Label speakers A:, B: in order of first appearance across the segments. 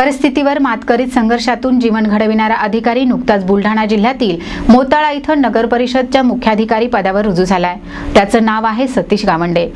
A: परिस्थितीवर मात करीत संघर्षातून जीवन घडविणारा अधिकारी नुकताच बुलढाणा जिल्ह्यातील मोताळा इथं नगर परिषदच्या मुख्याधिकारी पदावर रुजू झालाय. त्याचं नाव आहे सतीश गावंडे.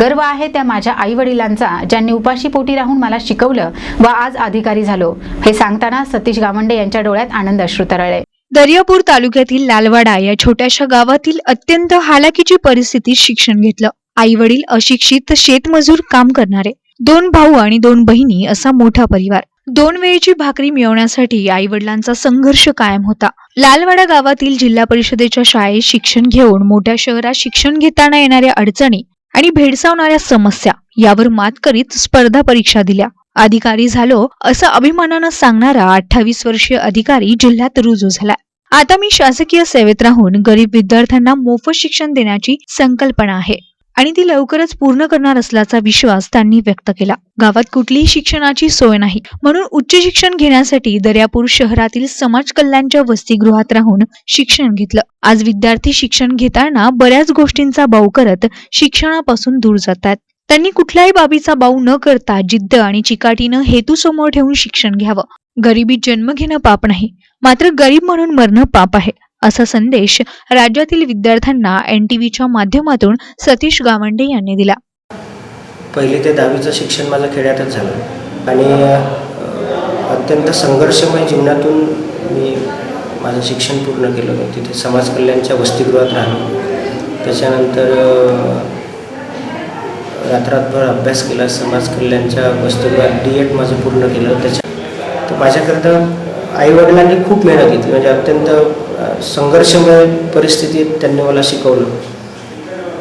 A: गर्व आहे त्या माझ्या आई वडिलांचा ज्यांनी उपाशी पोटी राहून मला शिकवलं व आज अधिकारी झालो. हे सांगताना सतीश गावंडे यांच्या डोळ्यात आनंद अश्रू तरळले.
B: दर्यापूर तालुक्यातील लालवाडा या छोट्याशा गावातील अत्यंत हालाकीची परिस्थितीत शिक्षण घेतलं. आई वडील अशिक्षित शेतमजूर काम करणारे दोन भाऊ आणि दोन बहिणी असा मोठा परिवार. दोन वेळेची भाकरी मिळवण्यासाठी आई वडिलांचा संघर्ष कायम होता. लालवाडा गावातील जिल्हा परिषदेच्या शाळेत शिक्षण घेऊन मोठ्या शहरात शिक्षण घेताना येणाऱ्या अडचणी आणि भेडसावणाऱ्या समस्या यावर मात करीत स्पर्धा परीक्षा दिल्या. अधिकारी झालो असं अभिमानानं सांगणारा अठ्ठावीस वर्षीय अधिकारी जिल्ह्यात रुजू झाला. आता मी शासकीय सेवेत राहून गरीब विद्यार्थ्यांना मोफत शिक्षण देण्याची संकल्पना आहे. आणि ती लवकरच पूर्ण करणार असल्याचा विश्वास त्यांनी व्यक्त केला. गावात कुठलीही शिक्षणाची सोय नाही. म्हणून उच्च शिक्षण घेण्यासाठी दर्यापूर शहरातील समाज कल्याणच्या वसतिगृहात राहून शिक्षण घेतलं. आज विद्यार्थी शिक्षण घेताना बऱ्याच गोष्टींचा बाऊ करत शिक्षणापासून दूर जातात. त्यांनी कुठल्याही बाबीचा बाऊ न करता जिद्द आणि चिकाटीनं हेतू समोर ठेवून शिक्षण घ्यावं. गरिबीत जन्म घेणं पाप नाही. मात्र गरीब म्हणून मरणं पाप आहे. असा संदेश राज्यातील विद्यार्थ्यांना एन टी व्हीच्या माध्यमातून सतीश गावंडे यांनी दिला.
C: पहिले ते दहावीचं शिक्षण माझं खेड्यातच झालं. आणि अत्यंत संघर्षमय जीवनातून मी माझं शिक्षण पूर्ण केलं. तिथे समाज कल्याणच्या वसतिगृहात राहिलो. त्याच्यानंतर रात्रातभर रात्ररात्रभर अभ्यास केला. समाज कल्याणच्या वसतिगृहात डी एड माझं पूर्ण केलं. त्याच्या तर माझ्याकरता आईवडिलांनी खूप मेहनत घेतली. म्हणजे अत्यंत संघर्षमय परिस्थितीत त्यांनी मला शिकवलं.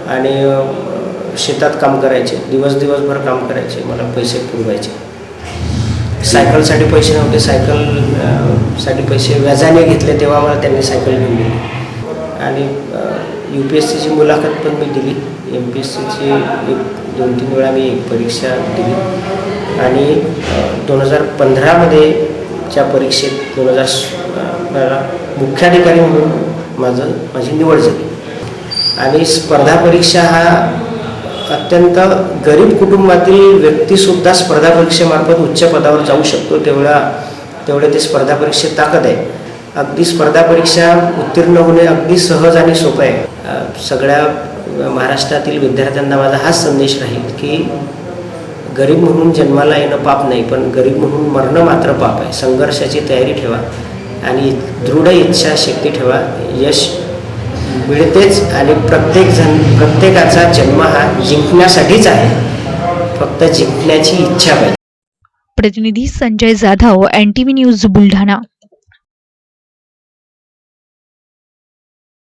C: आणि शेतात काम करायचे. दिवस दिवसभर काम करायचे. मला पैसे पुरवायचे. सायकलसाठी पैसे नव्हते. सायकलसाठी पैसे व्याजाने घेतले तेव्हा मला त्यांनी सायकल घेऊन दिली. आणि यू पी एस सीची मुलाखत पण मी दिली. एम पी एस सीची एक दोन तीन वेळा मी परीक्षा दिली. आणि दोन हजार पंधरामध्ये च्या परीक्षेत दोन हजार मला मुख्याधिकारी म्हणून माझं माझी निवड झाली. आणि स्पर्धा परीक्षा हा अत्यंत गरीब कुटुंबातील व्यक्तीसुद्धा स्पर्धा परीक्षेमार्फत उच्च पदावर जाऊ शकतो तेवढा तेवढे ते स्पर्धा परीक्षेत ताकद आहे. अगदी स्पर्धा परीक्षा उत्तीर्ण होणे अगदी सहज आणि सोपं आहे. सगळ्या महाराष्ट्रातील विद्यार्थ्यांना माझा हाच संदेश राहील की गरीब म्हणून जन्माला येणं पाप नाही पण गरीब म्हणून मरणं मात्र पाप आहे. संघर्षाची तयारी ठेवा. आणि दृढ इच्छाशक्ती ठेवा. यश मिळतेच आणि प्रत्येकजण प्रत्येकाचा जन्म हा जिंकण्यासाठीच आहे. फक्त जिंकण्याची इच्छा पाहिजे.
B: प्रतिनिधी संजय जाधव एनटीव्ही न्यूज बुलढाणा.